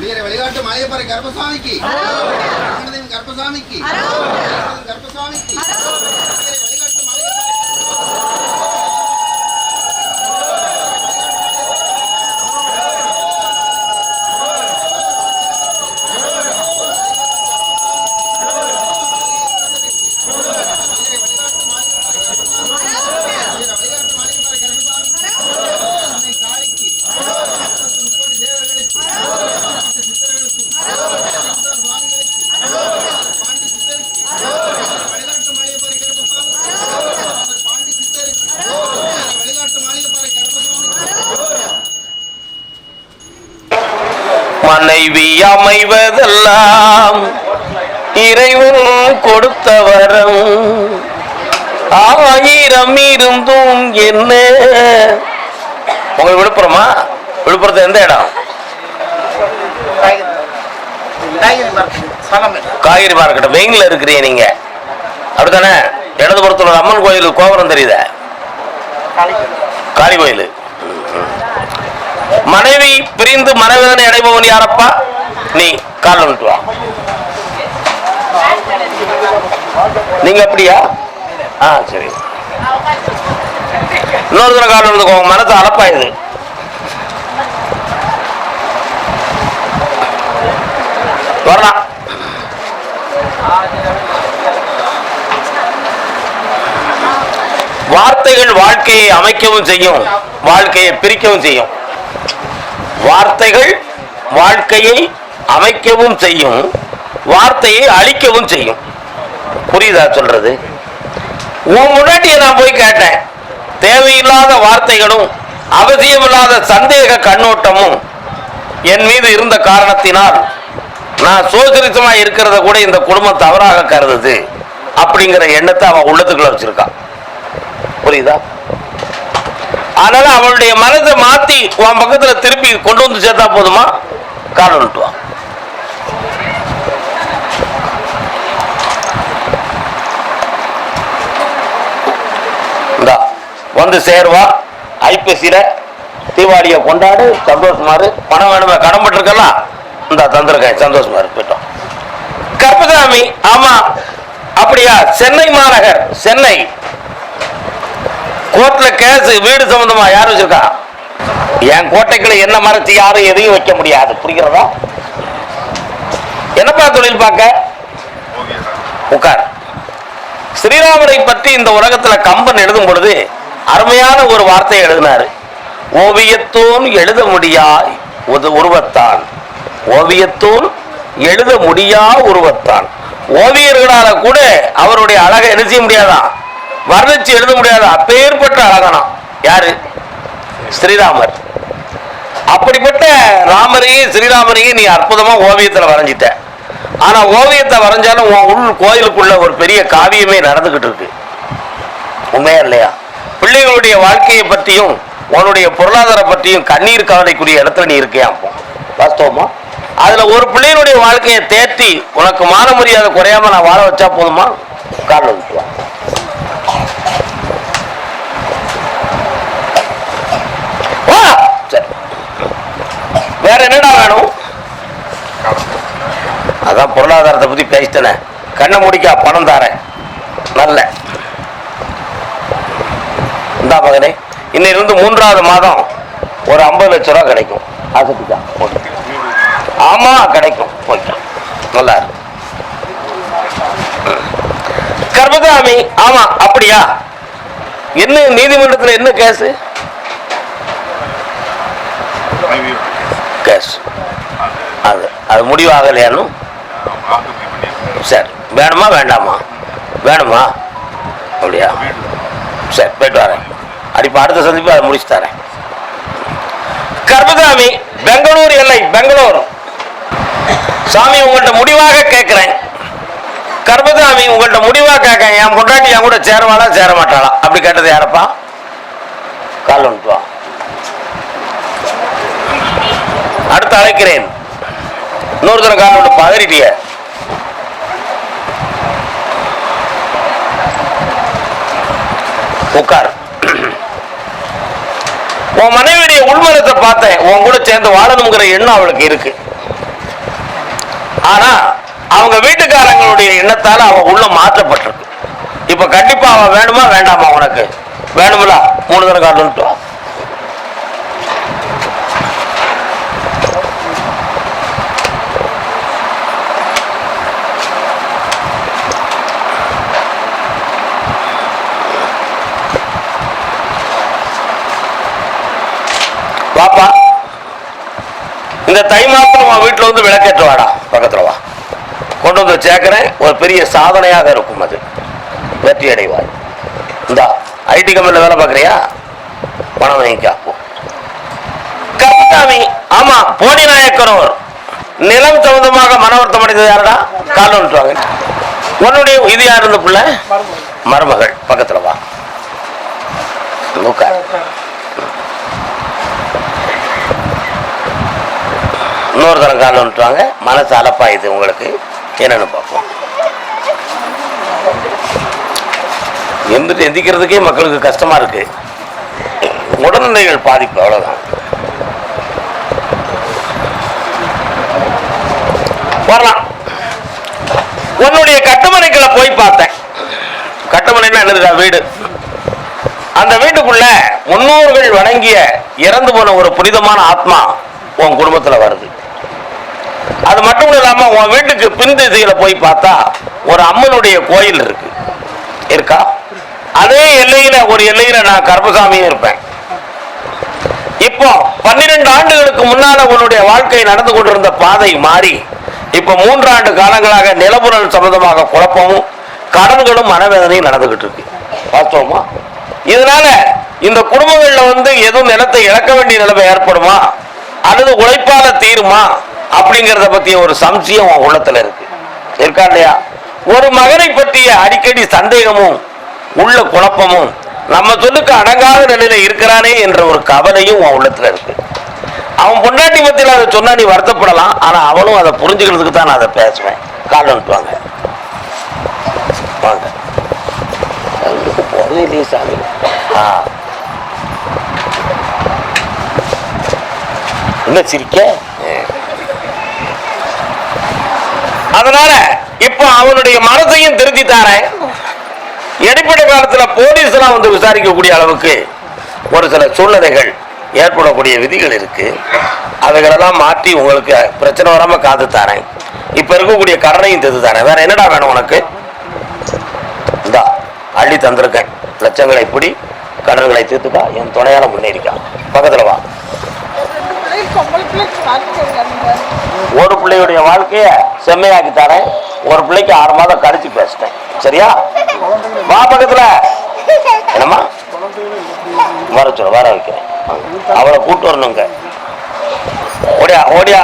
మీరు వెలిగాటు మాయపరి గర్భస్వామికి. గర్భస్వామికి. గర్భస్వామికి. அமைவதெல்லாம் இறைவன் கொடுத்த வரம் ஆயிரம் இருந்தும் என்ன? உங்களுக்கு விழுப்புரமா? விழுப்புரத்து எந்த இடம்? காய்கறி மார்க்கெட் வெயின்ல இருக்கிறீங்க நீங்க. அப்படித்தானே? இடதுபுறத்துல ஒரு அம்மன் கோயில் கோபுரம் தெரியுதா? காளி கோயில். மனைவி பிரிந்து மனவேதனை அடைபவன் யாரப்பா? நீ கால் வந்துட்டு வா. நீங்க அப்படியா? ஆ சரி. இன்னொரு தடவை கால் வந்துக்கோங்க மனசு அலப்பாயுது வரலாம் வார்த்தைகள் வாழ்க்கையை அமைக்கவும் செய்யும். வாழ்க்கையை பிரிக்கவும் செய்யும். வார்த்தைகள் வாழ்க்கையை அமைக்கவும் செய்யும் வார்த்தையை அழிக்கவும் செய்யும். புரியுதா சொல்றது? உன் முன்னாடியே நான் போய் கேட்டேன். தேவையில்லாத வார்த்தைகளும் அவசியமில்லாத சந்தேக கண்ணோட்டமும் என் மீது இருந்த காரணத்தினால் நான் சோசியலிசமா இருக்கிறத கூட இந்த குடும்பம் தவறாக கருதுது அப்படிங்கிற எண்ணத்தை அவன் உள்ளத்துக்குள்ள வச்சிருக்கான் புரியுதா? அதனால அவளுடைய மனதை மாத்தி உன் பக்கத்துல திருப்பி கொண்டு வந்து சேர்த்தா போதுமா? காரணம் விட்டுவான் வந்து சேருவா. ஐப்பசியில தீபாவளியை கொண்டாடு சந்தோஷமாரு. பணம் வேணுமே கடன் பட்டிருக்கலாம் இந்த தந்திருக்கேன். சந்தோஷமாரு போயிட்டோம். கற்பசாமி ஆமா. அப்படியா? சென்னை மாநகர் சென்னை. கோர்ட்ல கேஸ் வீடு சம்பந்தமா யார் வச்சிருக்கா? என் கோட்டைக்குள்ள என்ன மறைச்சு யாரும் எதையும் வைக்க முடியாது. புரிகிறதா? என்னப்பா தொழில் பார்க்க? உட்கார். ஸ்ரீராமரை பற்றி இந்த உலகத்துல கம்பன் எழுதும் பொழுது அருமையான ஒரு வார்த்தை எழுதினாரு. ஓவியத்தோன் எழுத முடியா உருவத்தான். ஓவியத்தோன் எழுத முடியா உருவத்தான். ஓவியர்களால கூட அவருடைய அழகை என்ன செய்ய முடியாதான் வர்ணிச்சு எழுத முடியாத? அப்பேற்பட்ட அழகனா. யாரு? ஸ்ரீராமர். அப்படிப்பட்ட ராமரையும் ஸ்ரீராமரையும் நீ அற்புதமா ஓவியத்துல வரைஞ்சிட்ட. ஆனா ஓவியத்தை வரைஞ்சாலும் உன் உள் கோயிலுக்குள்ள ஒரு பெரிய காவியமே நடந்துகிட்டு இருக்கு. உண்மையா இல்லையா? பிள்ளைகளுடைய வாழ்க்கையை பற்றியும் உன்னுடைய பொருளாதார பற்றியும் கண்ணீர் கவலைக்குரிய இடத்துல நீ இருக்கியா வாஸ்தவமா? அதுல ஒரு பிள்ளையினுடைய வாழ்க்கையை தேற்றி உனக்கு மான மரியாதை குறையாம நான் வாழ வச்சா போதுமா? காரணம் வந்துட்டு வா. வா! சரி. வேற என்னடா வேணும்? அதான் பொருளாதாரத்தை பத்தி பேசிட்டேனே. கண்ணை முடிக்கா பணம் தாரேன். நல்ல இந்தா மகனே இன்னிலிருந்து மூன்றாவது மாதம் ஒரு ஐம்பது லட்ச ரூபா கிடைக்கும். ஆசைப்பா ஓகே ஆமா கிடைக்கும். ஓகே. நல்லா இருக்கு. கர்மதாமி ஆமா அப்படியா? என்ன நீதிமன்றத்தில் என்ன கேஸ் கேஸ் அது அது முடிவாகலையானு சரி. வேணுமா வேண்டாமா? வேணுமா? அப்படியா? அடிப்ப அடுத்த சந்திப்பு அதை முடிச்சு தரேன். கர்மசாமி பெங்களூர் எல்லை பெங்களூர். சாமி உங்கள்கிட்ட முடிவாக கேட்கிறேன். கர்மசாமி உங்கள்கிட்ட முடிவாக கேட்க என் பொண்டாட்டி என் கூட சேரவாளா சேர மாட்டாளா அப்படி கேட்டது யாரப்பா? கால் வந்துட்டு அடுத்து அழைக்கிறேன். இன்னொரு தடவை கால் விட்டு பதறிட்டிய. உட்கார். உன் மனைவியுடைய உள்மனத்தை பார்த்தேன். உன் கூட சேர்ந்து வாழணுங்கிற எண்ணம் அவளுக்கு இருக்கு. ஆனா அவங்க வீட்டுக்காரங்களுடைய எண்ணத்தால அவன் உள்ள மாற்றப்பட்டிருக்கு. இப்ப கண்டிப்பா அவன் வேணுமா வேண்டாமா உனக்கு? வேணுமில? மூணு தடவை காட்டுன்ட்டு வாப்பா. இந்த தை மாசம் உன் வீட்டுல வந்து விளக்கேற்ற வாடா. பக்கத்தில் வா. கொண்டு வந்து சேர்க்கிறேன். ஒரு பெரிய சாதனையாக இருக்கும் அது. வெற்றி அடைவாய். இந்த ஐடி கம்பெனியில் வேலை பார்க்கறியா? பணம் வாங்கிக்காப்போம் போ. ஆமா போடி நாயக்கரோர் நிலம் சம்பந்தமாக மன வருத்தம் அடைந்தது யாருடா? கால் வந்துட்டுவாங்க உன்னுடைய இது யார் இருந்த பிள்ளை? மருமகள். பக்கத்துல வா. உட்கார். இன்னொரு தரம் காலில் விட்டுவாங்க மனசு அலப்பாயுது உங்களுக்கு. என்னன்னு பார்ப்போம். எந்திரிட்டு எந்திக்கிறதுக்கே மக்களுக்கு கஷ்டமா இருக்கு. உடல்நிலைகள் பாதிப்பு அவ்வளவுதான். வரலாம் உன்னுடைய கட்டுமனைக்குள்ள போய் பார்த்தேன். கட்டுமனைன்னா என்னதுடா வீடு? அந்த வீட்டுக்குள்ள முன்னோர்கள் வணங்கிய இறந்து போன ஒரு புனிதமான ஆத்மா உன் குடும்பத்தில் வருது. அது மட்டும் இல்லாம உன் வீட்டுக்கு பின்திசையில போய் பார்த்தா ஒரு அம்மனுடைய கோயில் இருக்கு. இருக்கா? அதே எல்லையில ஒரு எல்லையில நான் கர்ப்பசாமியும் இருப்பேன். இப்போ பன்னிரெண்டு ஆண்டுகளுக்கு முன்னால உன்னுடைய வாழ்க்கை நடந்து கொண்டிருந்த பாதை மாறி இப்ப மூன்றாண்டு காலங்களாக நிலபுரல் சம்பந்தமாக குழப்பமும் கடன்களும் மனவேதனையும் நடந்துகிட்டு இருக்கு. வாஸ்தவமா? இதனால இந்த குடும்பங்கள்ல வந்து எதுவும் நிலத்தை இழக்க வேண்டிய நிலைமை ஏற்படுமா? அல்லது உழைப்பால தீருமா? அப்படிங்கிறத பத்திய ஒரு சம்சயம் உன் உள்ளத்துல இருக்கு. இருக்கா இல்லையா? ஒரு மகனை பற்றிய அடிக்கடி சந்தேகமும் உள்ள குழப்பமும் நம்ம சொல்லுக்கு அடங்காத நிலையில இருக்கிறானே என்ற ஒரு கவலையும் உன் உள்ளத்துல இருக்கு. அவன் பொண்டாட்டி பத்தியில் அதை சொன்னா நீ வருத்தப்படலாம் ஆனா அவனும் அதை புரிஞ்சுக்கிறதுக்கு தான் நான் அதை பேசுவேன். கால் அனுப்புவாங்க வாங்க. சாமி. ஆ. என்ன சிரிக்க? அதனால இப்போ அவனுடைய மனசையும் திருத்தி தாரேன். இடைப்பட்ட காலத்துல போலீஸ் எல்லாம் வந்து விசாரிக்கக்கூடிய அளவுக்கு ஒரு சில சூழ்நிலைகள் ஏற்படக்கூடிய விதிகள் இருக்கு. அதுகளெல்லாம் மாற்றி உங்களுக்கு பிரச்சனை வராம காத்து தரேன். இப்ப இருக்கக்கூடிய கடனையும் தந்து தரேன். வேற என்னடா வேணும் உனக்கு? இந்தா அள்ளி தந்திருக்கேன். லட்சங்களை இப்படி கடன்களை தீர்த்துக்கா என் துணையால முன்னேறிக்கான் பக்கத்துல வா. ஒரு பிள்ளையுடைய வாழ்க்கைய செம்மையாக்கி தரேன். ஒரு பிள்ளைக்கு ஆறு மாதம் கழிச்சு பேசிட்டேன். சரியா? வா பக்கத்துல. என்னம்மா? வர சொல்ல வர வைக்கிறேன். அவளை கூட்டு வரணுங்க. ஓடியா ஓடியா.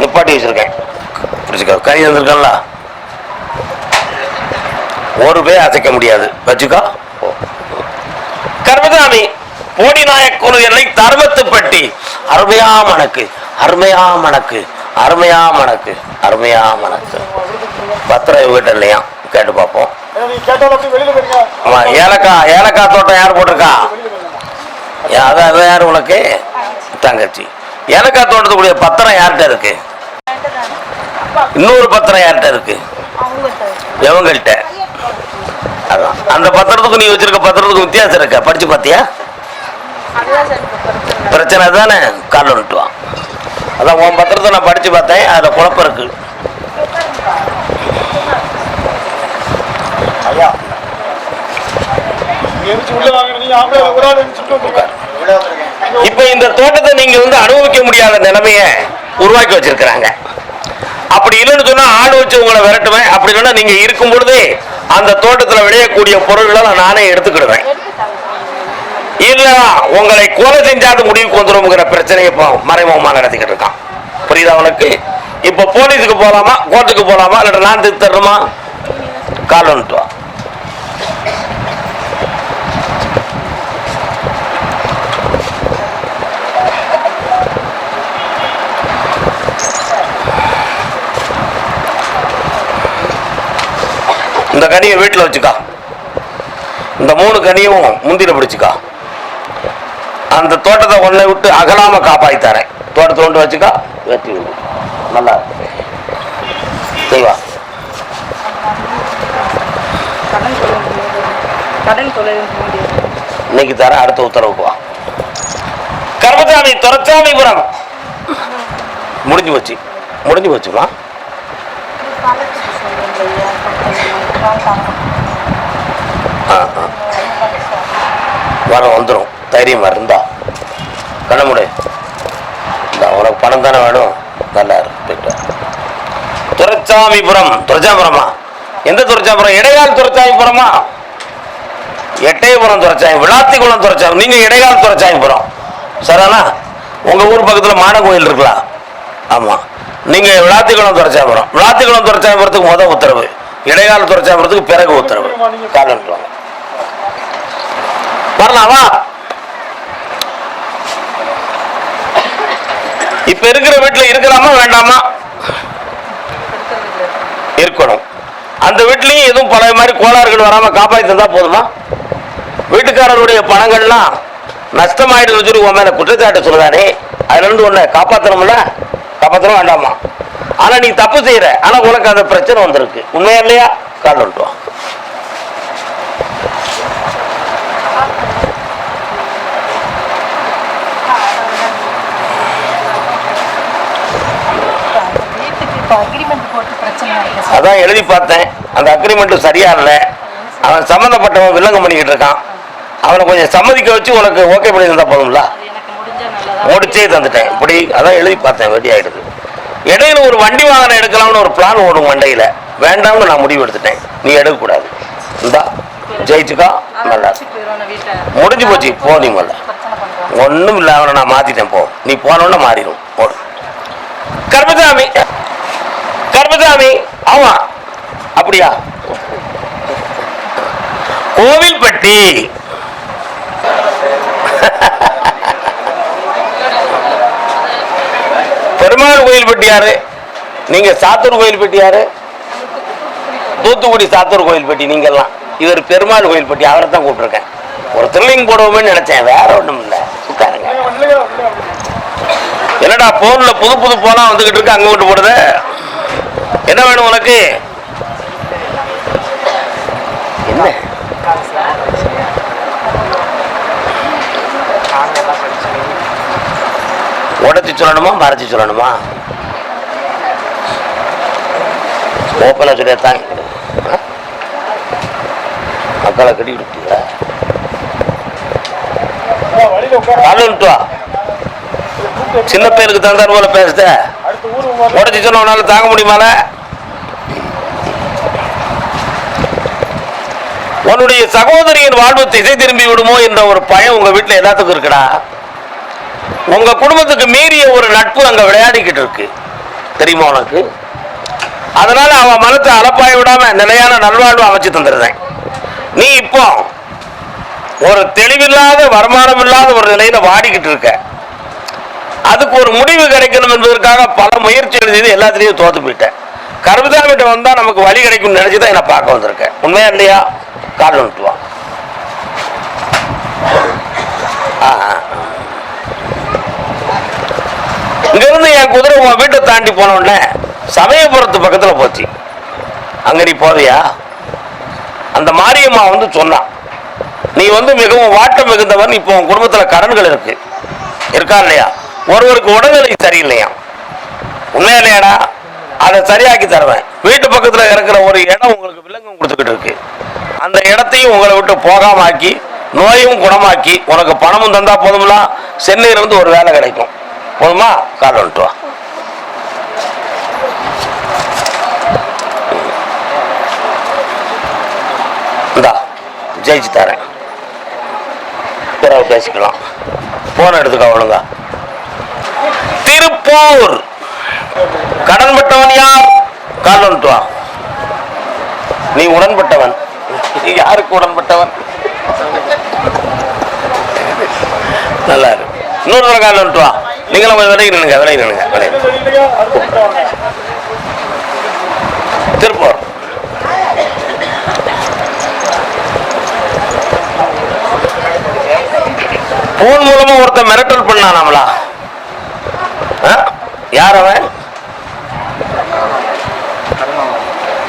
நிப்பாட்டி வச்சிருக்கேன். பிடிச்சிக்க கை வந்திருக்கல ஒரு பேர் அசைக்க முடியாது. வச்சுக்கோ. ஓ. கர்மசாமி போடி நாயக்குரு எல்லை தர்மத்துப்பட்டி. அருமையா மணக்கு அருமையா மணக்கு அருமையா மணக்கு அருமையா மணக்கு. பத்திரம் வீட்டு இல்லையா? கேட்டு பார்ப்போம். ஆமா ஏலக்காய் ஏலக்காய் தோட்டம் யார் போட்டிருக்கா? அதான் யார் உனக்கு? தங்கச்சி. ஏலக்காய் தோட்டத்துக்குரிய பத்திரம் யார்கிட்ட இருக்கு? இன்னொரு பத்திரம் யார்கிட்ட இருக்கு? எவங்கள்ட்ட அதான். அந்த பத்திரத்துக்கு நீ வச்சிருக்க பத்திரத்துக்கு வித்தியாசம் இருக்க? படிச்சு பார்த்தியா? பிரச்சனை தானே? கால் விட்டுவான் அதான் உன் பத்திரத்தை நான் படித்து பார்த்தேன் அதில் குழப்பம் இருக்கு. ஐயா. இப்ப இந்த தோட்டத்தை நீங்க வந்து அனுபவிக்க முடியாத நிலைமைய உருவாக்கி வச்சிருக்கிறாங்க. அப்படி இல்லைன்னு சொன்னா ஆள் வச்சு உங்களை விரட்டுவேன். அப்படி இல்லைன்னா நீங்க இருக்கும் பொழுதே அந்த தோட்டத்துல விளையக்கூடிய பொருள்களை நான் நானே எடுத்துக்கிடுவேன். இல்ல உங்களை கொலை செஞ்சாது முடிவுக்கு வந்துரும்ங்கிற பிரச்சனையை இப்போ மறைமுகமா நடத்திக்கிட்டு இருக்கான். புரியுதா உனக்கு? இப்போ போலீஸுக்கு போகலாமா கோர்ட்டுக்கு போகலாமா இல்லை நான் தரணுமா? கால் வந்துட்டு இந்த கனியை வீட்டில் வச்சுக்கா. இந்த மூணு கனியும் முந்தியில் பிடிச்சிக்கா. அந்த தோட்டத்தை ஒன்றை விட்டு அகலாம காப்பாத்தி தரேன். தோட்டத்தை கொண்டு வச்சுக்கா விடு. நல்லா இருக்கு. முடியாது. இன்னைக்கு தர அடுத்த உத்தரவுக்கு வா. கர்மசாமி துரச்சாமிபுரம் முடிஞ்சு போச்சு. முடிஞ்சு போச்சுமா ஆ ஆ. வரும் வந்துடும் தைரியமா இருந்தா கண்ண முடி. உனக்கு பணம் தானே வேணும்? நல்லா இருக்கு துரச்சாமிபுரம் துரச்சாபுரமா எந்த துரச்சாபுரம் இடையால் துரச்சாமிபுரமா எட்டயபுரம் துரச்சாமி விளாத்திக்குளம் துரச்சாமி நீங்க இடைக்கால துரச்சாமிபுரம். சரிண்ணா உங்க ஊர் பக்கத்துல மான கோயில் இருக்கலாம் ஆமா. நீங்க விளாத்திக்குளம் துரச்சாபுரம் விளாத்திக்குளம் துரைச்சாபுரத்துக்கு முத உத்தரவு. இடைக்கால துரச்சாபுரத்துக்கு பிறகு உத்தரவு. காலம் வரலாமா இப்ப இருக்கிற வீட்டுல இருக்கலாமா வேண்டாமா? இருக்கணும். அந்த வீட்லயும் எதுவும் பழைய மாதிரி கோளாறுகள் வராம காப்பாத்தி தந்தா போதுமா? வீட்டுக்காரருடைய பணங்கள்லாம் நஷ்டமாயிடுன்னு சொல்லி உன் மேல குற்றச்சாட்டு சொல்லுதானே? அதுல இருந்து உன்னை காப்பாத்தணும்ல? காப்பாத்தணும் வேண்டாமா? ஆனா நீ தப்பு செய்யற. ஆனா உனக்கு அந்த பிரச்சனை வந்திருக்கு. உண்மையா இல்லையா? கால் வந்துட்டு வா. வீட்டுக்கு இப்போ அக்ரிமெண்ட் போட்டு பிரச்சனை இருக்கு சார் அதான் எழுதி பார்த்தேன். அந்த அக்ரிமெண்ட் சரியா இல்லை அவன் சம்மந்தப்பட்டவன் வில்லங்கம் பண்ணிக்கிட்டு இருக்கான். அவனை கொஞ்சம் சம்மதிக்க வச்சு உனக்கு ஓகே பண்ணி தந்தா போதும்ல முடிச்சே தந்துட்டேன். இப்படி அதான் எழுதி பார்த்தேன் வெடி ஆயிடுது. இடையில ஒரு வண்டி வாகனம் எடுக்கலாம்னு ஒரு பிளான் ஓடும் மண்டையில. வேண்டாம்னு நான் முடிவு எடுத்துட்டேன். நீ எடுக்கக்கூடாது. இந்தா ஜெயிச்சுக்கா. நல்லா. முடிஞ்சு போச்சு. போ நீ முதல்ல. ஒன்றும் இல்லை அவனை நான் மாத்திட்டேன் போ. நீ போனோன்னு மாறிடும் போடு. கர்மசாமி. கர்மசாமி. ஆமா. அப்படியா? கோவில்பட்டி. பெருமாள் கோயில் யாரு? நீங்க சாத்தூர் கோயில் யாரு? தூத்துக்குடி சாத்தூர் கோயில் பெட்டி நீங்க நீங்கெல்லாம் இவர் பெருமாள் கோயில் பெட்டி அவரை தான் கூப்பிட்டுருக்கேன். ஒரு திருலிங் போடுவோம்னு நினைச்சேன். வேற ஒண்ணும் இல்ல. உட்காருங்க. என்னடா போன்ல புது புது போனா வந்துகிட்டு இருக்கு. அங்க விட்டு போடுத. என்ன வேணும் உனக்கு? என்ன? உடச்சி சொல்லணுமா மறைச்சி சொல்லணுமா? ஓப்பனாக சொல்லியாத்தான். மக்களை கட்டி விட்டீங்களா வழியில உட்கார. காலையில் வா. சின்ன பையனுக்கு தந்தார் போல பேசுத. உடச்சி சொன்ன உன்னால தாங்க முடியுமால? உன்னுடைய சகோதரியின் வாழ்வு திசை திரும்பி விடுமோ என்ற ஒரு பயம் உங்க வீட்டில் எல்லாத்துக்கும் இருக்குடா. உங்க குடும்பத்துக்கு மீறிய ஒரு நட்பு அங்க விளையாடிக்கிட்டு இருக்கு. தெரியுமா உனக்கு? அதனால அவன் மனத்தை அலப்பாய விடாம நிலையான நல்வாழ்வு அமைச்சு தந்துடுறேன். நீ இப்போ ஒரு தெளிவில்லாத வருமானம் இல்லாத ஒரு நிலையில வாடிக்கிட்டு இருக்க. அதுக்கு ஒரு முடிவு கிடைக்கணும் என்பதற்காக பல முயற்சிகள் செய்து எல்லாத்துலேயும் தோத்து போயிட்டேன். கருமதாமிட்ட வந்தால் நமக்கு வழி கிடைக்கும்னு நினைச்சுதான் என்னை பார்க்க வந்திருக்கேன். உண்மையா இல்லையா? கால் விட்டுவான் இங்கிருந்து என் குதிரை உன் வீட்டை தாண்டி போன உடனே சமயபுரத்து பக்கத்தில் போச்சு. அங்க நீ போதையா அந்த மாரியம்மா வந்து சொன்னான் நீ வந்து மிகவும் வாட்டம் மிகுந்தவன் இப்போ உன் குடும்பத்தில் கடன்கள் இருக்கு. இருக்கா இல்லையா? ஒருவருக்கு உடல்நிலை சரியில்லையா? உண்மை இல்லையாடா? அதை சரியாக்கி தருவேன். வீட்டு பக்கத்தில் இருக்கிற ஒரு இடம் உங்களுக்கு விலங்கம் கொடுத்துக்கிட்டு இருக்கு. அந்த இடத்தையும் உங்களை விட்டு போகாம ஆக்கி நோயும் குணமாக்கி உனக்கு பணமும் தந்தா போதும்ல? சென்னையில இருந்து ஒரு வேலை கிடைக்கும். போதுமா? கால் வந்துட்டு வா. இந்தா ஜெயிச்சு தரேன். பேசிக்கலாம். போன எடுத்துக்க ஒழுங்கா திருப்பூர். கடன்பட்டவன் யார்? கால் வந்துட்டு வா. நீ உடன்பட்டவன். நீ யாருக்கு உடன்பட்டவன்? நல்லா இருக்கு இன்னொரு தடவை கால் வந்துட்டு வா. நீங்களும் கொஞ்சம் விலகி நின்னுங்க விலகி நின்னுங்க விலகி திருப்பூர். போன் மூலமா ஒருத்தன் மிரட்டல் பண்ணான் நம்மளா யார் அவன்?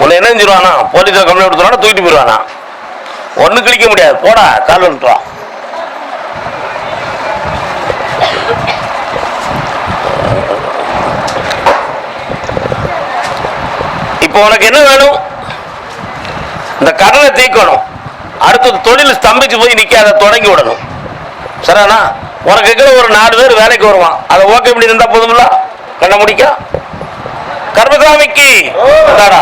உன்னை என்ன செஞ்சிருவானா? போலீஸில் கம்ப்ளைண்ட் கொடுத்துருவானா? தூக்கிட்டு போயிடுவானா ஒன்றும் கிழிக்க முடியாது. போடா கால் வந்துட்டுவா இப்போ உனக்கு என்ன வேணும்? இந்த கடனை தீர்க்கணும் அடுத்தது தொழில் ஸ்தம்பிச்சு போய் நிற்காத தொடங்கி விடணும். சரியாண்ணா உனக்கு கூட ஒரு நாலு பேர் வேலைக்கு வருவான். அதை ஓகே பண்ணி இருந்தால் போதுமில்ல? கண்ண முடிக்க. கர்மசாமிக்கு தாடா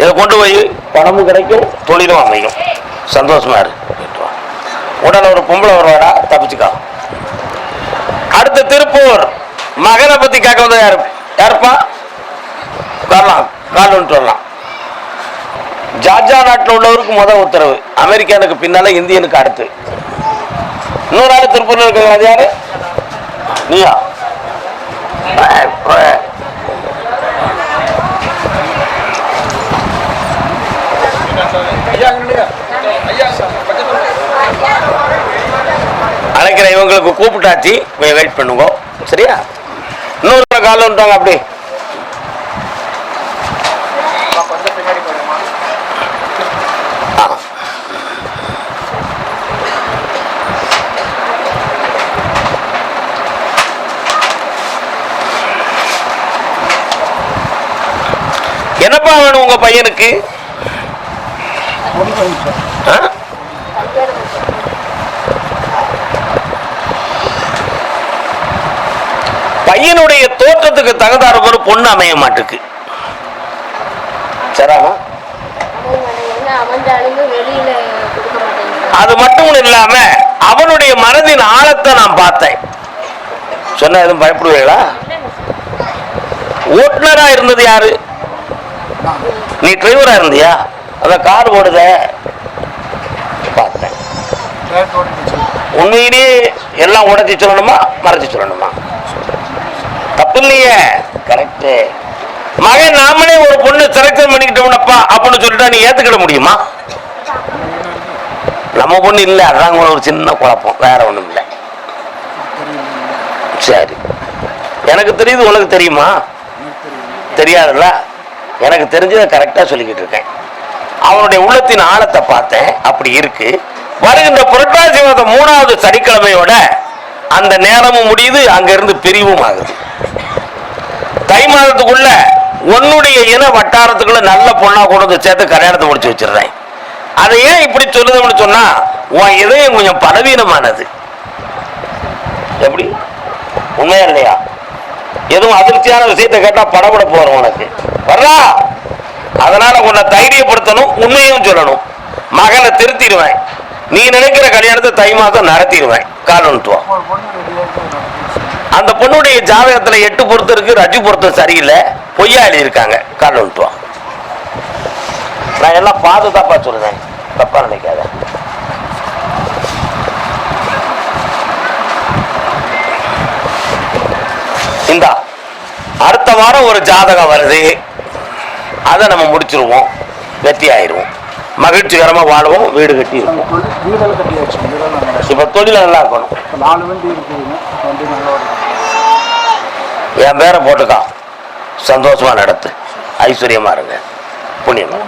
இதை கொண்டு போய் பணமும் கிடைக்கும் தொழிலும் அமையும். சந்தோஷமா இரு உடனே ஒரு பொம்பளை வருவாடா தப்பிச்சுக்கா. அடுத்த திருப்பூர். மகனை பத்தி கேட்க வந்தா யாரு? யாருப்பா? வரலாம் கால் வந்துட்டு வரலாம். ஜார்ஜா நாட்டில் உள்ளவருக்கு முதல் உத்தரவு. அமெரிக்கானுக்கு பின்னால இந்தியனுக்கு அடுத்து. இன்னொரு ஆள் திருப்பூர்ல இருக்காங்க அது யாரு? நீயா? அழைக்கிற இவங்களுக்கு கூப்பிட்டாச்சு. கொஞ்சம் வெயிட் பண்ணுங்க. சரியா? இன்னொரு கால் வந்துட்டாங்க அப்படி. என்னப்பா வேணும் உங்க பையனுக்கு? பையனுடைய தோற்றத்துக்கு தகுந்தார் ஒரு பொண்ணு அமைய மாட்டுக்கு. சரியாமா அது மட்டும் இல்லாம அவனுடைய மனதின் ஆழத்தை நான் பார்த்தேன். சொன்ன எதுவும் பயப்படுவீங்களா? ஓட்டுநரா இருந்தது யாரு? நீ டிரைவரா இருந்தியா? அந்த கார் ஓடுத. பார்த்தேன். உண்மையிலேயே எல்லாம் உடச்சி சொல்லணுமா மறைச்சி சொல்லணுமா? தப்பு இல்லையே. கரெக்டு மகன் நாமளே ஒரு பொண்ணு செலக்ஷன் பண்ணிக்கிட்டோம்னப்பா அப்படின்னு சொல்லிட்டா நீ ஏத்துக்கிட முடியுமா? நம்ம பொண்ணு இல்லை அதான் கூட ஒரு சின்ன குழப்பம். வேற ஒண்ணும் இல்லை. சரி. எனக்கு தெரியுது உனக்கு தெரியுமா? தெரியாதுல்ல? எனக்கு தெரிஞ்சதை கரெக்டாக சொல்லிக்கிட்டு இருக்கேன். அவனுடைய உள்ளத்தின் ஆழத்தை பார்த்தேன். அப்படி இருக்கு. வருகின்ற புரட்டாசி மாதம் மூணாவது சனிக்கிழமையோட அந்த நேரமும் முடியுது அங்கிருந்து பிரிவும் ஆகுது. தை மாதத்துக்குள்ள உன்னுடைய இன வட்டாரத்துக்குள்ள நல்ல பொண்ணா கொண்டு வந்து சேர்த்து கல்யாணத்தை முடிச்சு வச்சிடுறேன். அதை ஏன் இப்படி சொல்லுதுன்னு சொன்னா உன் இதயம் கொஞ்சம் பலவீனமானது. எப்படி? உண்மையா இல்லையா? எதுவும் அதிர்ச்சியான விஷயத்தை கேட்டா படபட போறோம் உனக்கு. வர்றா? அதனால உன்னை தைரியப்படுத்தணும் உண்மையும் சொல்லணும். மகனை திருத்திடுவேன். நீ நினைக்கிற கல்யாணத்தை தை மாதம் நடத்திடுவேன். கால் அந்த பொண்ணுடைய ஜாதகத்துல எட்டு பொருத்தம் இருக்கு ரஜு பொருத்தம் சரியில்லை. பொய்யா எழுதியிருக்காங்க. கால் நான் எல்லாம் பாதுகாப்பா சொல்றேன். தப்பா நினைக்காத. இந்தா அடுத்த வாரம் ஒரு ஜாதகம் வருது. அதை நம்ம முடிச்சிருவோம். வெற்றி ஆயிடுவோம் மகிழ்ச்சிகரமாக வாழ்வோம் வீடு கட்டி இருப்போம். இப்போ தொழில் நல்லா இருக்கணும். என் பேரை போட்டுக்கா. சந்தோஷமா நடத்து. ஐஸ்வர்யமா இருங்க. புண்ணியமா.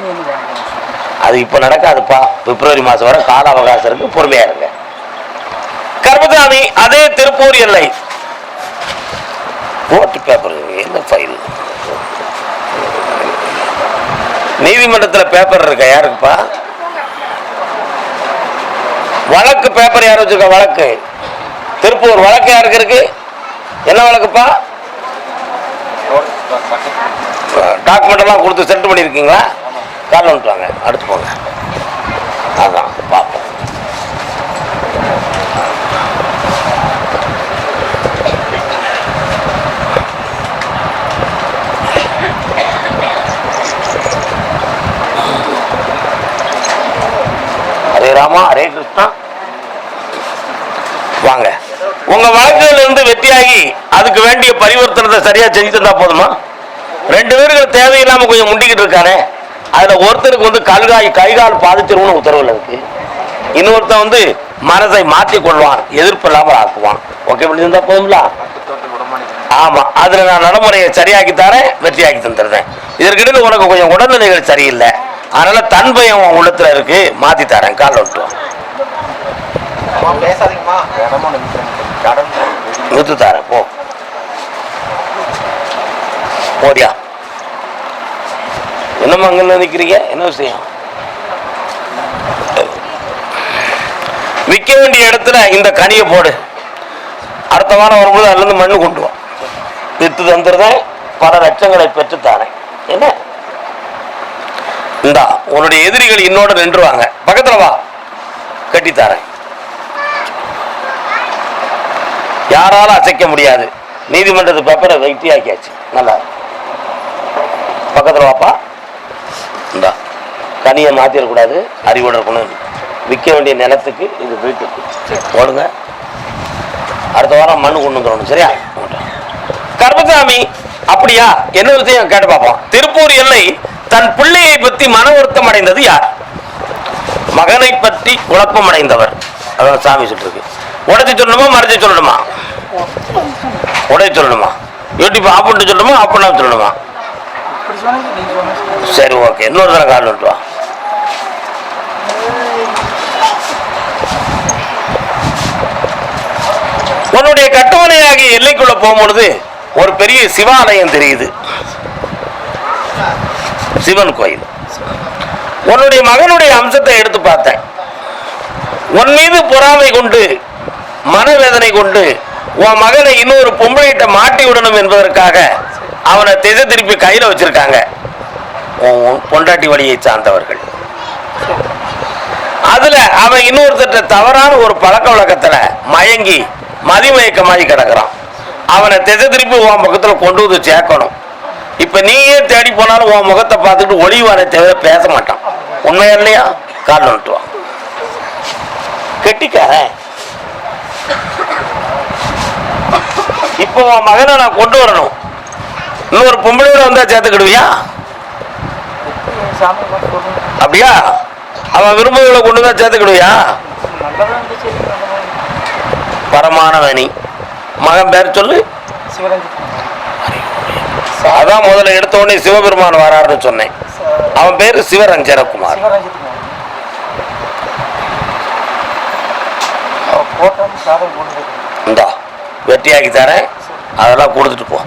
அது இப்போ நடக்காதுப்பா. பிப்ரவரி மாசம் வரை கால அவகாசம் இருக்கு. பொறுமையா இருங்க. கர்மசாமி அதே திருப்பூர் எல்லை. கோர்ட் பேப்பர் என்ன ஃபைல் நீதிமன்றத்தில் பேப்பர் இருக்கா? யாருக்குப்பா? வழக்கு பேப்பர் யார் வச்சிருக்கா? வழக்கு. திருப்பூர் வழக்கு யாருக்கு இருக்கு? என்ன வழக்குப்பா? டாக்குமெண்ட் எல்லாம் கொடுத்து சென்ட் பண்ணியிருக்கீங்களா? கால் வந்துட்டு வாங்க அடுத்து போங்க. அதான் பார்ப்போம் ஹரே ராமா ஹரே கிருஷ்ணா. வாங்க. உங்க வாழ்க்கையில இருந்து வெற்றியாகி அதுக்கு வேண்டிய பரிவர்த்தனத்தை சரியா செஞ்சு தந்தா போதுமா? ரெண்டு பேருக்கு தேவையில்லாம கொஞ்சம் முண்டிக்கிட்டு இருக்கானே. அதுல ஒருத்தருக்கு வந்து கல்காய் கைகால் பாதிச்சிருவோம்னு உத்தரவுல இருக்கு இன்னொருத்தன் வந்து மனதை மாற்றி கொள்வான் எதிர்ப்பு இல்லாமல் ஆக்குவான். ஓகே பண்ணி இருந்தா போதுங்களா ஆமா அதுல நான் நடைமுறையை சரியாக்கி தரேன் வெற்றியாக்கி தந்துடுறேன். இதற்கிடையில் உனக்கு கொஞ்சம் உடல்நிலைகள் சரியில்லை. அதனால தன் பயம் உன் உள்ளத்துல இருக்கு. மாத்தி தரேன் கால் கடன் நூத்து தரேன் போ. போடியா என்னம்மா அங்க நிக்கிறீங்க? என்ன விஷயம்? விற்க வேண்டிய இடத்துல இந்த கனியை போடு. அடுத்த வாரம் வரும்போது அதுல இருந்து மண்ணு கொண்டு வா. வித்து தந்துருதேன் பல லட்சங்களை பெற்று தாரேன். என்ன? இந்தா உன்னுடைய எதிரிகள் இன்னோட நின்றுவாங்க. பக்கத்துல வா. கட்டித்தாரேன். யாராலும் அசைக்க முடியாது. நீதிமன்றத்து பேப்பரை வெயிட்டியாக்கியாச்சு நல்லா பக்கத்தில் வாப்பா. இந்தா கனியை மாற்றிடக்கூடாது அறிவோட இருக்கணும். விற்க வேண்டிய நிலத்துக்கு இது வீட்டுக்கு. போடுங்க. அடுத்த வாரம் மண்ணு கொண்டு வந்துடணும். சரியா? கருமசாமி அப்படியா? என்ன விஷயம்? கேட்டு பார்ப்போம். திருப்பூர் எல்லை தன் பிள்ளையை பற்றி மன வருத்தம் அடைந்தது யார்? மகனை பற்றி குழப்பம் அடைந்தவர். அதான் சாமி சொல்லிருக்கு உடச்சி சொல்லணுமா மறைச்சி சொல்லணுமா? உடைச்சு சொல்லணுமா? யூடியூப் ஆஃப் சொல்லணுமா ஆஃப் பண்ணாம சொல்லணுமா? சரி ஓகே இன்னொரு தடவை கால் வா. உன்னுடைய கட்டுமனையாகிய எல்லைக்குள்ள போகும்பொழுது ஒரு பெரிய சிவாலயம் தெரியுது. சிவன் கோயில். உன்னுடைய மகனுடைய அம்சத்தை எடுத்து பார்த்தேன். உன் மீது பொறாமை கொண்டு மனவேதனை கொண்டு உன் மகனை இன்னொரு பொம்பளைகிட்ட மாட்டி விடணும் என்பதற்காக அவனை திசை திருப்பி கையில் வச்சிருக்காங்க. உன் பொண்டாட்டி வழியை சார்ந்தவர்கள். அதுல அவன் இன்னொருத்தட்ட தவறான ஒரு பழக்க வழக்கத்துல மயங்கி மதிமயக்கமாகி கிடக்குறான். அவனை திசை திருப்பி உன் பக்கத்தில் கொண்டு வந்து சேர்க்கணும். இப்ப நீயே தேடி போனாலும் உன் முகத்தை பார்த்துட்டு ஒளிவானை தவிர பேச மாட்டான். உண்மையா இல்லையா? கால் வந்துட்டுவான் கெட்டிக்காரன் இப்போ உன் மகனை நான் கொண்டு வரணும். இன்னொரு பொம்பளையோட வந்தா சேர்த்துக்கிடுவியா? அப்படியா? அவன் விரும்புகளை கொண்டு தான் சேர்த்துக்கிடுவியா? பரமானவனி. மகன் பேர் சொல்லு. சிவரஞ்சித் அதான் முதல்ல எடுத்த உடனே சிவபெருமான் வராருன்னு சொன்னேன். அவன் பேரு சிவரஞ்சனகுமார். இந்தா வெற்றியாக்கி தரேன். அதெல்லாம் கொடுத்துட்டு போ.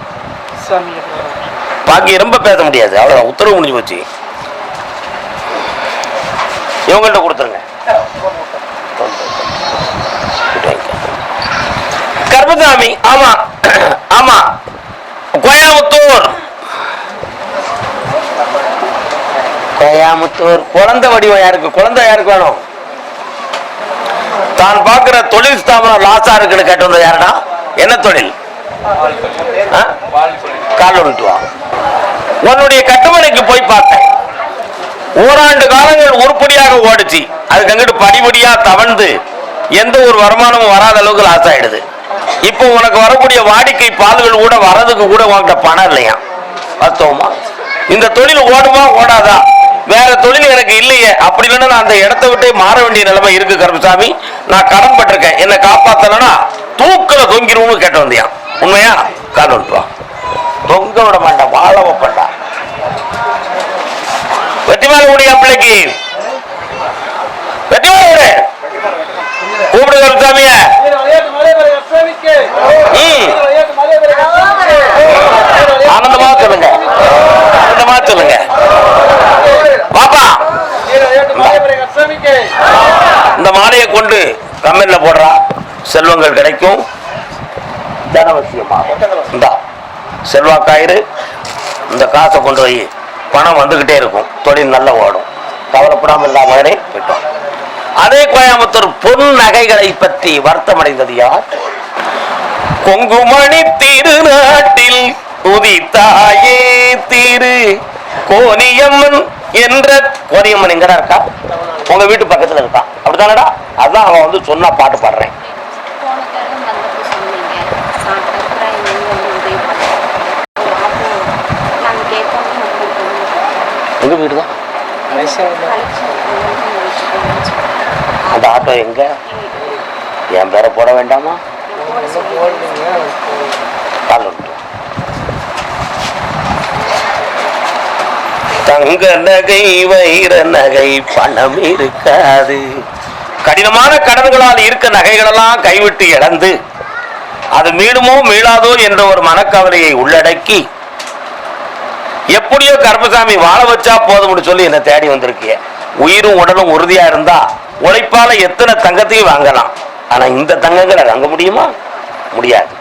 பாக்கி ரொம்ப பேச முடியாது. அவ்வளோ உத்தரவு முடிஞ்சு போச்சு. இவங்கள்ட்ட கொடுத்துருங்க. கர்மசாமி ஆமா ஆமா. கோயம்புத்தூர் கோயாமுத்தூர். குழந்தை வடிவம் யாருக்கு? குழந்தை யாருக்கு வேணும்? தான் பார்க்கிற தொழில் ஸ்தாபனம் லாஸா இருக்குன்னு கேட்டு வந்த யாருடா என்ன தொழில்? ஆ? கால் ஒன்று வா. உன்னுடைய கட்டுமனைக்கு போய் பார்த்தேன். ஓராண்டு காலங்கள் உருப்படியாக ஓடுச்சு. அதுக்கு அங்கிட்டு படிபடியா தவழ்ந்து எந்த ஒரு வருமானமும் வராத அளவுக்கு லாஸ் ஆயிடுது இப்போ உனக்கு வரக்கூடிய வாடிக்கை பால்கள் கூட வரதுக்கு கூட உன்கிட்ட பணம் இல்லையா? வாஸ்தவமா இந்த தொழில் ஓடுமா ஓடாதா? வேற தொழில் எனக்கு இல்லையே அப்படி இல்லைன்னா நான் அந்த இடத்த விட்டே மாற வேண்டிய நிலைமை இருக்கு கருமசாமி நான் கடன் பட்டிருக்கேன். என்னை காப்பாத்தலன்னா தூக்கல தொங்கிருவோம்னு கேட்டு வந்தியா? உண்மையா? கால் வா தொங்க விட மாட்டா வாழ வைப்பண்டா வெற்றி மேல முடியா பிள்ளைக்கு. வெற்றி மேல விடு கூப்பிடு கருமசாமிய ஆனந்தமா சொல்லுங்க. ஆனந்தமா சொல்லுங்க. பாப்பா. இந்த மாலையை கொண்டு கம்மியில் போடுறா. செல்வங்கள் கிடைக்கும். தனவசியமாக. செல்வாக்காயிரு. இந்த காசை கொண்டு போய் பணம் வந்துகிட்டே இருக்கும். தொழில் நல்லா ஓடும். கவலைப்படாம இல்லாமலே போயிட்டோம் அதே கோயம்புத்தூர் பொன் நகைகளை பற்றி வருத்தம் அடைந்தது யார்? கொங்குமணி திருநாட்டில் உதித்தாயே திரு. கோனியம்மன் என்ற கோனியம்மன் எங்கடா இருக்கா? உங்க வீட்டு பக்கத்துல இருக்கா. அப்படிதானடா அதான் அவன் வந்து சொன்னா பாட்டு பாடுறேன். எங்க வீடு தான் அந்த ஆட்டோ எங்க? என் பேரை போட வேண்டாமா? கால் தங்க நகை வைர நகை பணம் இருக்காது. கடினமான கடன்களால் இருக்க நகைகளெல்லாம் கைவிட்டு இழந்து அது மீளுமோ மீளாதோ என்ற ஒரு மனக்கவலையை உள்ளடக்கி எப்படியோ கருப்பசாமி வாழ வச்சா போதும்னு சொல்லி என்னை தேடி வந்திருக்கிய. உயிரும் உடலும் உறுதியா இருந்தா உழைப்பால எத்தனை தங்கத்தையும் வாங்கலாம். ஆனா இந்த தங்கங்களை வாங்க முடியுமா? முடியாது.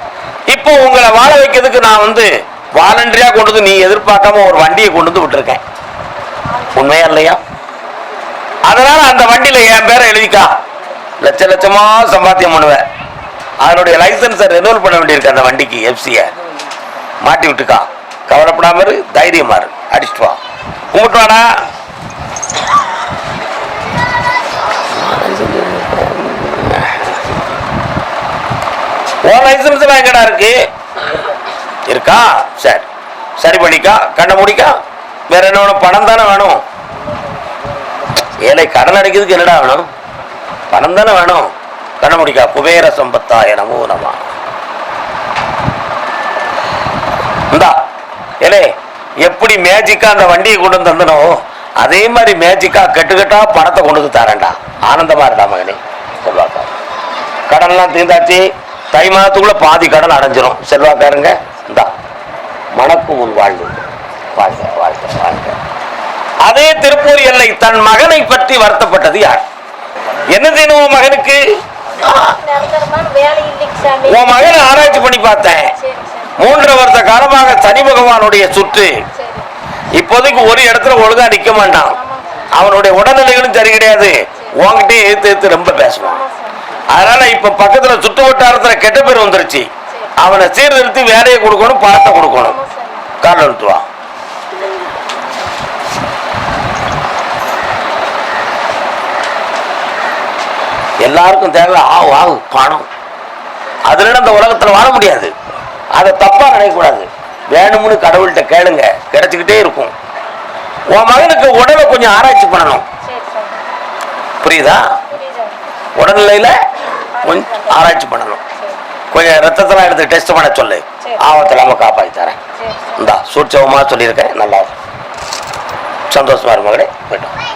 இப்போ உங்களை வாழ வைக்கிறதுக்கு நான் வந்து வாலண்டரியா கொண்டு வந்து நீ எதிர்பார்க்காம ஒரு வண்டியை கொண்டு வந்து விட்டுருக்கேன். உண்மையா இல்லையா? அதனால அந்த வண்டியில என் பேரை எழுதிக்கா. லட்ச லட்சமா சம்பாத்தியம் பண்ணுவேன். அதனுடைய லைசன்ஸை ரெனுவல் பண்ண வேண்டியிருக்கு அந்த வண்டிக்கு எஃப்சியை மாட்டி விட்டுக்கா. கவலைப்படாம இரு தைரியமா இரு. அடிச்சுட்டு வா. கும்பிட்டு வாடா. உன் லைசன்ஸ் எங்கடா இருக்கு? இருக்கா? சரி. சரி பண்ணிக்கா கண்ணை முடிக்கா. வேற என்ன வேணும்? பணம் தானே வேணும். ஏழை கடன் அடைக்கிறதுக்கு என்னடா வேணும்? பணம் தானே வேணும். கண்ண முடிக்கா குபேர சம்பத்தா எனமோ நம. இந்தா ஏலே எப்படி மேஜிக்கா அந்த வண்டியை கொண்டு வந்து தந்தனோ அதே மாதிரி மேஜிக்கா கட்டுக்கட்டா பணத்தை கொண்டு வந்து தரேன்டா. ஆனந்தமா இருந்தா மகனே செல்வாக்கா. கடன்லாம் தீர்ந்தாச்சு தை மாதத்துக்குள்ள பாதி கடன் அடைஞ்சிரும். செல்வாக்காருங்க இந்தா மனக்கு உன் வாழ்வு. வாழ்க வாழ்க. அதே திருப்பூர் எல்லை தன் மகனை பற்றி வருத்தப்பட்டது யார்? என்ன செய்யணும் உன் மகனுக்கு? உன் மகனை ஆராய்ச்சி பண்ணி பார்த்தேன். மூன்று வருஷ காலமாக சனி பகவானுடைய சுற்று. இப்போதைக்கு ஒரு இடத்துல ஒழுங்கா நிக்க மாட்டான். அவனுடைய உடல்நிலைகளும் சரி கிடையாது. உன்கிட்டயே எடுத்து எடுத்து ரொம்ப பேசுவான். அதனால இப்ப பக்கத்துல சுற்று வட்டாரத்துல கெட்ட பேர் வந்துருச்சு. அவனை சீர்திருத்தி வேலையை கொடுக்கணும் பணத்தை கொடுக்கணும். கால் எல்லாருக்கும் தேவை ஆவு ஆவு பணம். அதுல இந்த உலகத்துல வாழ முடியாது. அதை தப்பா நினைக்கக்கூடாது. வேணும்னு கடவுள்கிட்ட கேளுங்க. கிடைச்சுக்கிட்டே இருக்கும். உன் மகனுக்கு உடலை கொஞ்சம் ஆராய்ச்சி பண்ணணும். புரியுதா? உடல்நிலையில கொஞ்சம் ஆராய்ச்சி பண்ணணும். கொஞ்சம் ரத்தத்தெல்லாம் எடுத்து டெஸ்ட் பண்ண சொல்லு. ஆபத்தில் நம்ம காப்பாற்றி தரேன். இந்தா சூட்சவமா சொல்லியிருக்கேன். நல்லா சந்தோஷமா இரு மகளே. போயிட்டோம்